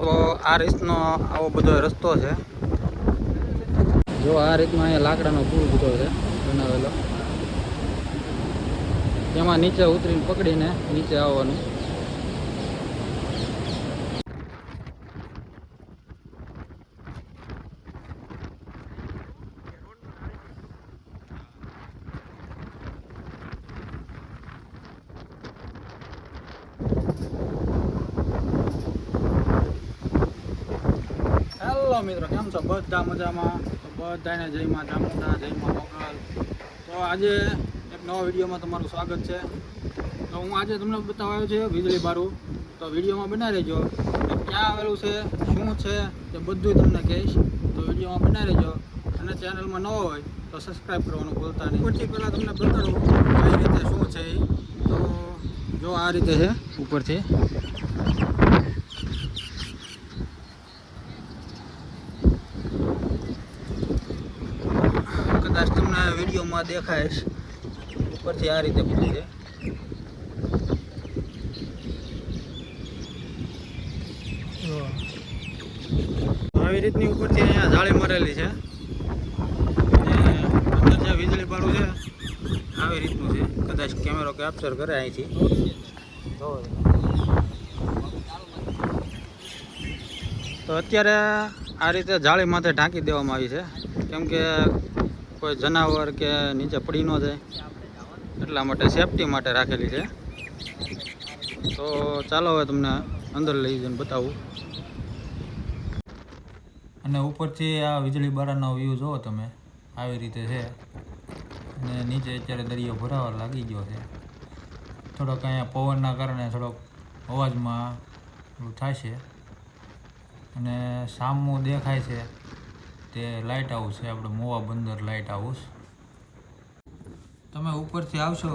તો આ રીતનો આવો બધો રસ્તો છે. જો આ રીતનો અહીંયા લાકડાનો પૂલ બધો છે, બનાવેલો. તેમાં નીચે ઉતરીને પકડીને નીચે આવવાનું. મિત્રો, કેમ છો? બધા મજામાં? બધાને જય માં ચામુંડા જય માં મોગલ તો આજે એક નવા વિડીયોમાં તમારું સ્વાગત છે. તો હું આજે તમને બતાવ્યો છે વીજળી બારું. તો વિડીયોમાં બનાવી રહેજો. ક્યાં આવેલું છે, શું છે, તે બધું તમને કહીશ. તો વિડીયોમાં બનાવી રહેજો. અને ચેનલમાં ન હોય, તો સબસ્ક્રાઈબ કરવાનું ભૂલતા નહીં. ઉપરથી પહેલાં તમને બતાડું કઈ રીતે શું છે તો જો આ રીતે છે, ઉપરથી કદાચ તમને વિડીયોમાં દેખાઈશ ઉપરથી આ રીતે ખુલી છે. આવી રીતની ઉપરથી અહીંયા જાળી મરેલી છે. અંદર જે વીજળી પાડું છે, આવી રીતનું છે. કદાચ કેમેરો કેપ્ચર કરે અહીંથી. તો અત્યારે આ રીતે જાળી માથે ઢાંકી દેવામાં આવી છે. કેમ કે કોઈ જનાવર કે નીચે પડી ન જાય, એટલા માટે સેફટી માટે રાખેલી છે. તો ચાલો હવે તમને અંદર લઈ જઈને બતાવું. અને ઉપરથી આ વીજળી બારાનો વ્યૂ જુઓ તમે, આવી રીતે છે. અને નીચે અત્યારે દરિયો ભરાવા લાગી ગયો છે. થોડોક અહીંયા પવનના કારણે થોડોક અવાજમાં થાય છે. અને સામું દેખાય છે. તે લાઇટ હાઉસ છે, આપણે મોવા બંદર લાઇટ હાઉસ તમે ઉપરથી આવશો,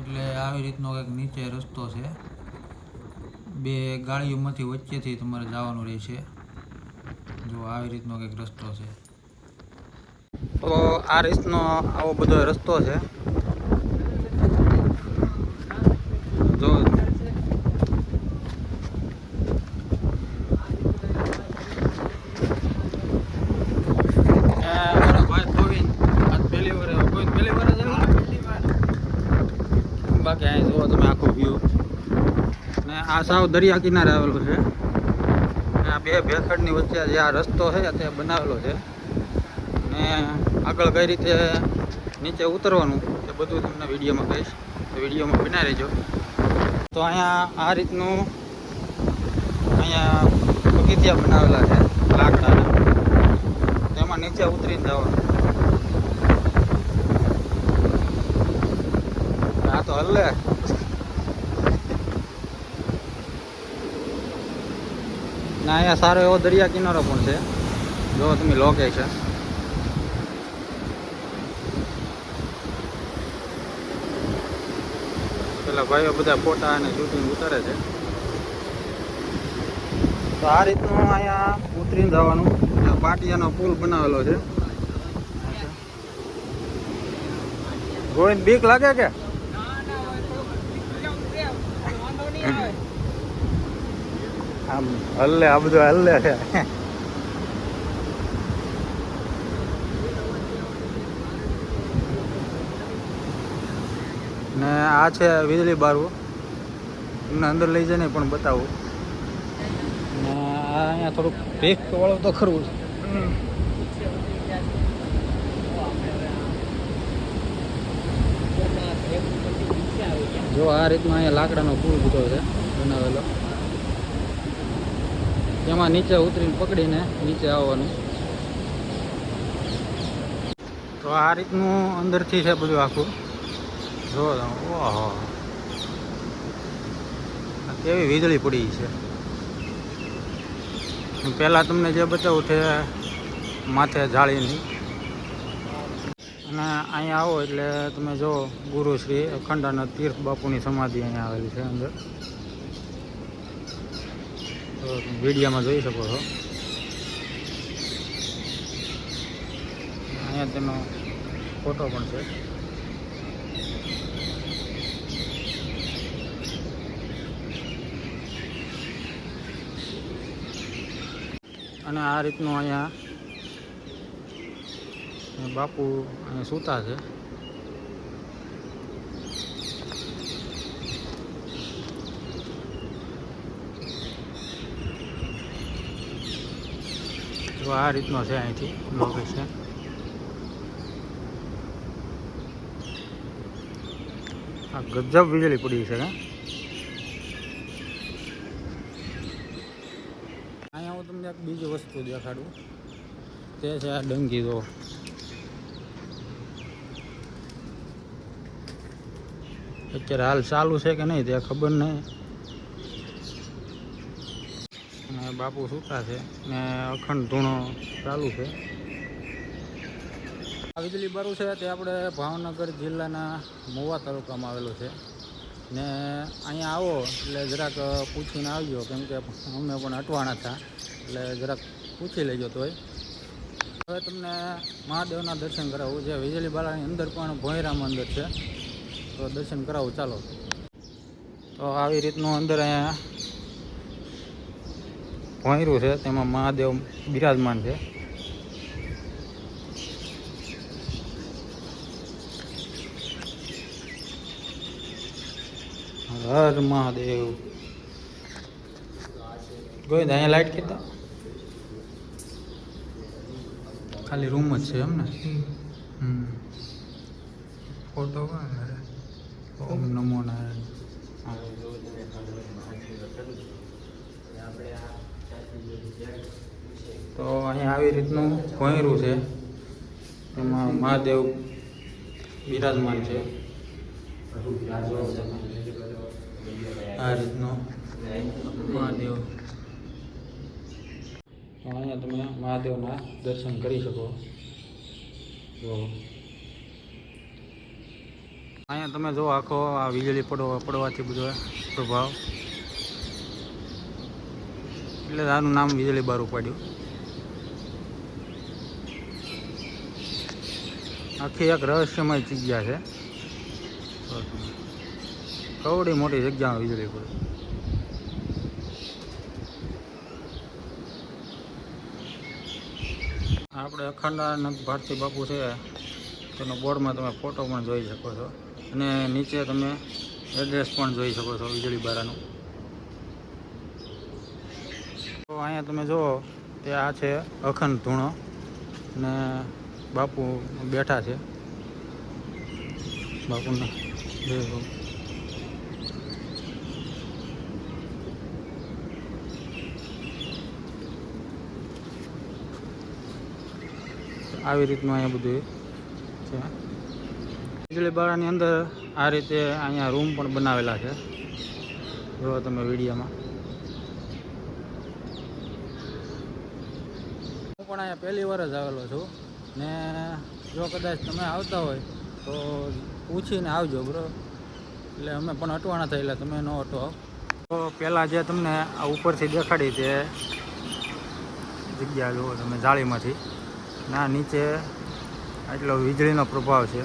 એટલે આવી રીતનો કંઈક નીચે રસ્તો છે. બે ગાડીઓમાંથી વચ્ચેથી તમારે જવાનું રહેશે. જો આવી રીતનો કંઈક રસ્તો છે. તો આ રીતનો આવો બધો રસ્તો છે જો મારો ભાઈ ધોવીન આજ પહેલી વાર આવ્યો. કોઈ પહેલી વાર જ આવ્યો? બાકી અહીં જુઓ તમે આખો વ્યૂ. ને આ સાવ દરિયા કિનારે આવેલો છે. ને આ બે ભેખડની વચ્ચે જે આ રસ્તો છે તે બનાવેલો છે. ને આગળ કઈ રીતે નીચે ઉતરવાનું એ બધું તમને વિડીયોમાં કહીશ. વિડીયોમાં બના રહેજો. તો અહીંયા આ રીતનું અહીંયા બગીચિયા બનાવેલા છે, લાકડાના. તેમાં નીચે ઉતરીને જવાનું. આ તો હલ્લે. ને અહીંયા સારો એવો દરિયા કિનારો પણ છે. જો તમે લોકેશન પેલા ભાઈઓ બધા ફોટા અને શૂટિંગ ઉતારે છે. તો આ રીતનું અહીંયા ઉતરીને જવાનું. પાટિયાનો પુલ બનાવેલો છે. ગોવિંદ બીક લાગે કે? આમ હલ્લે આ બધું હલ્લે છે. ને આ છે વીજળી બારવો. એમને અંદર લઈ જઈને પણ બતાવું. ને આ અહીંયા થોડુંક ભેખ વાળું તો ખરું જો. આ રીતનો અહીંયા લાકડાનો પુલ બધો છે બનાવેલો. તેમાં નીચે ઉતરીને પકડીને નીચે આવવાનું. તો આ રીતનું અંદરથી છે બધું આખું? જો, ઓહો. કેવી વીજળી પડી છે. પહેલાં તમને જે બતાવું છે માથે જાળીની. અને અહીંયા આવો એટલે તમે જો ગુરુ શ્રી અખંડાનંદ તીર્થ બાપુની સમાધિ અહીંયા આવેલી છે અંદર. તો વિડીયોમાં જોઈ શકો છો. અહીંયા તેનો ફોટો પણ છે. અને આ રીતનું અહીંયા બાપુ અહીંયા સૂતા છે. તો આ રીતનો છે અહીંથી લોકેશન આ ગજબ વીજળી પડી છે અહીંયા હું તમને એક બીજી વસ્તુ દેખાડું. તે છે આ ડંગી તો. અત્યારે હાલ ચાલુ છે કે નહીં તે ખબર નહીં. અને બાપુ સૂતા છે ને અખંડ ધૂણો ચાલુ છે. આ વીજળી બારું છે તે આપણે ભાવનગર જિલ્લાના મોવા તાલુકામાં આવેલું છે. ને અહીંયા આવો એટલે જરાક પૂછીને આવજો, કેમ કે અમે પણ અટવાણા હતા, એટલે જરાક પૂછી લેજો તોય. હવે તમને મહાદેવના દર્શન કરાવું. જે વીજળી બાલાની અંદર પણ ભોયરા મંદિર છે, તો દર્શન કરાવું, ચાલો. તો આવી રીતનું અંદર અહીંયા ભોંયરું છે તેમાં મહાદેવ બિરાજમાન છે. હર મહાદેવ. ગોવિંદ અહીંયા લાઈટ કીધા? ખાલી રૂમ જ છે એમ ને? ફોટો ઓમ નમો નારાયણ. તો અહીંયા આવી રીતનું ભોંયરું છે. એમાં મહાદેવ બિરાજમાન છે. આ રીતનો મહાદેવ. અહીંયા તમે મહાદેવના દર્શન કરી શકો. જો અહીંયા તમે જો આખો આ વીજળી પડવા પડવાથી બધો પ્રભાવ. એટલે આનું નામ વીજળી બારું પાડ્યું આખી એક રહસ્યમય જગ્યા છે. કવડી મોટી જગ્યામાં વીજળી પડે. આપણે અખંડાનંદ ભારતી બાપુ છે, તેનો બોર્ડમાં તમે ફોટો પણ જોઈ શકો છો. અને નીચે તમે એડ્રેસ પણ જોઈ શકો છો વીજળી બારાનું. તો અહીંયા તમે જુઓ તે આ છે અખંડ ધૂણો. અને બાપુ બેઠા છે. બાપુના. આવી રીતનું અહીંયા બધું છે. વીજળી બાળાની અંદર આ રીતે અહીંયા રૂમ પણ બનાવેલા છે. જોવા તમે વિડીયોમાં. હું પણ અહીંયા પહેલી વાર જ આવેલો છું. ને જો કદાચ તમે આવતા હોય તો પૂછીને આવજો બરો એટલે અમે પણ અટવાણા થયેલા, તમે ન અટો તો પહેલાં જે તમને આ ઉપરથી દેખાડી તે જગ્યા જુઓ તમે જાળીમાંથી. ના, નીચે આટલો વીજળીનો પ્રભાવ છે.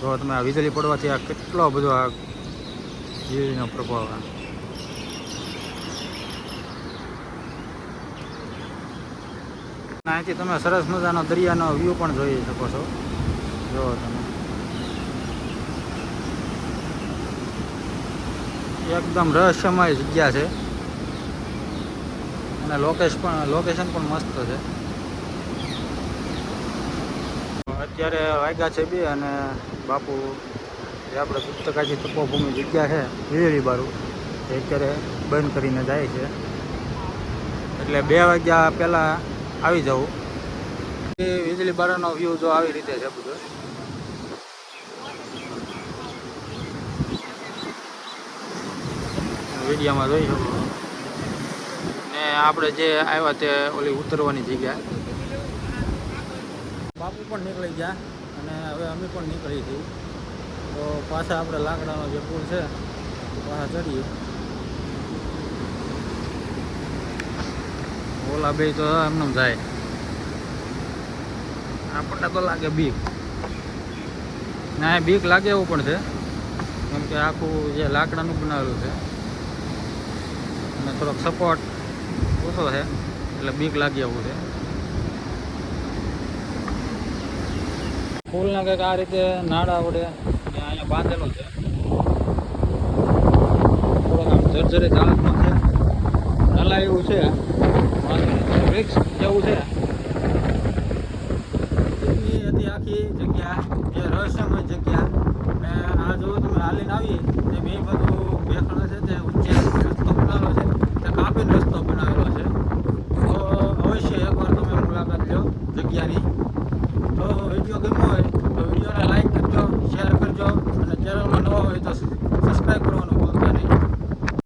તો તમે આ વીજળી પડવાથી આ કેટલો બધો આ વીજળીનો પ્રભાવ આ અને અહીંથી તમે સરસ મજાનો દરિયાનો વ્યૂ પણ જોઈ શકો છો. જો તમે. એકદમ રહસ્યમય જગ્યા છે. અને લોકેશ પણ લોકેશન પણ મસ્ત છે. અત્યારે વાગ્યા છે બી અને બાપુ જે આપણે પુસ્તકાજી તપોભૂમિ જગ્યા છે, વીજળી બારું, એ અત્યારે બંધ કરીને જાય છે. એટલે બે વાગ્યા પહેલાં આવી જવું એ વીજળી બારાનો વ્યૂ જો આવી રીતે છે બધો. વિડીયામાં જોઈ શકો ને આપણે જે આવ્યા તે ઓલી ઉતરવાની જગ્યા. બાપુ પણ નીકળી ગયા અને હવે અમે પણ નીકળી છીએ. તો પાછા આપણે લાકડાનો જે પુલ છે, પાછા ચડીએ. ઓલા બે તો એમને જાય. આપણને તો લાગે બીક. ના બીક લાગે એવું પણ છે. કેમ કે આખું જે લાકડાનું બનાવેલું છે. અને થોડોક સપોર્ટ ઓછો છે. એટલે બીક લાગી એવું છે. ફૂલના કંઈક આ રીતે નાડા વડે અહીંયા બાંધેલો છે. થોડોક આમ જર્જરિત હાલતમાં છે. એવું છે. વૃક્ષ જેવું છે.